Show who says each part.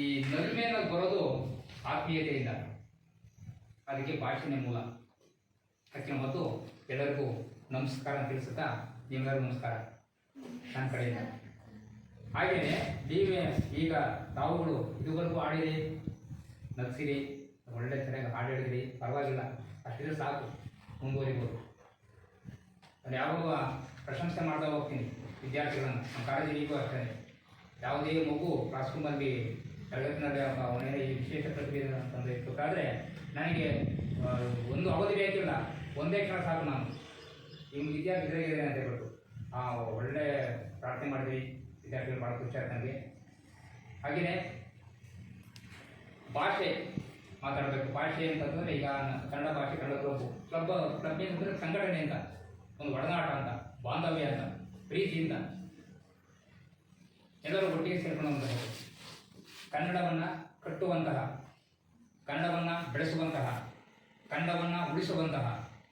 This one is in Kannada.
Speaker 1: ಈ ಅನ್ನೋದು ಬರೋದು ಆತ್ಮೀಯತೆಯಿಂದ. ಅದಕ್ಕೆ ಭಾಷೆನೇ ಮೂಲ. ಅದಕ್ಕೆ ಮತ್ತು ಎಲ್ಲರಿಗೂ ನಮಸ್ಕಾರ ತಿಳಿಸುತ್ತಾ, ನಿಮ್ಮೆಲ್ಲರಿಗೂ ನಮಸ್ಕಾರ. ನನ್ನ ಕಡೆಯಿಂದ. ಹಾಗೆಯೇ ನೀವೇ ಈಗ ತಾವುಗಳು ಇದುವರೆಗೂ ಆಡಿರಿ ನಗ್ಸಿರಿ, ಒಳ್ಳೆ ಚೆನ್ನಾಗಿ ಹಾಡು ಪರವಾಗಿಲ್ಲ, ಅಷ್ಟಿದ್ರೆ ಸಾಕು, ಮುಂದುವರಿಬೋದು. ಅದು ಯಾವಾಗ ಪ್ರಶಂಸೆ ಮಾಡ್ತಾ ಹೋಗ್ತೀನಿ ವಿದ್ಯಾರ್ಥಿಗಳನ್ನು. ನಮ್ಮ ಕಾಲೇಜಿಗೆ ಅಷ್ಟೇ ಯಾವುದೇ ಮಗು ಕ್ಲಾಸ್ ರೂಮಲ್ಲಿ ತರಗತಿನಲ್ಲಿ ಅವನೇ ಈ ವಿಶೇಷ ಪ್ರತಿಭೆ ಅಂತಂದು ಇರ್ಬೇಕಾದ್ರೆ ನನಗೆ ಒಂದು ಅವಧಿ ಬೇಕಿಲ್ಲ. ಒಂದೇ ಕ್ಷಣ ಸಾಕು ನಾನು. ನಿಮ್ಮ ವಿದ್ಯಾರ್ಥಿ ಇದೆ ಅಂತ ಹೇಳ್ಬಿಟ್ಟು. ಆ, ಒಳ್ಳೆ ಪ್ರಾರ್ಥನೆ ಮಾಡಿದ್ವಿ. ವಿದ್ಯಾರ್ಥಿಗಳು ಭಾಳ ಖುಷಿ ಆಯ್ತು ನನಗೆ ಹಾಗೆಯೇ, ಭಾಷೆ ಮಾತಾಡಬೇಕು. ಭಾಷೆ ಅಂತಂದ್ರೆ ಈಗ ಕನ್ನಡ ಭಾಷೆ ಕನ್ನಡ ಕ್ಲಬ್ ಕ್ಲಬ್ ಕ್ಲಬ್ ಏನಂದರೆ ಸಂಘಟನೆ ಅಂತ. ಒಂದು ಒಡನಾಟ ಅಂತ. ಬಾಂಧವ್ಯ ಅಂತ. ಪ್ರೀತಿಯಿಂದ ಎಲ್ಲರೂ ಒಟ್ಟಿಗೆ ಸೇರ್ಕೊಳ್ಳುವಂತಹ ಕನ್ನಡವನ್ನು ಕಟ್ಟುವಂತಹ ಕನ್ನಡವನ್ನು ಬೆಳೆಸುವಂತಹ ಕನ್ನಡವನ್ನು ಉಳಿಸುವಂತಹ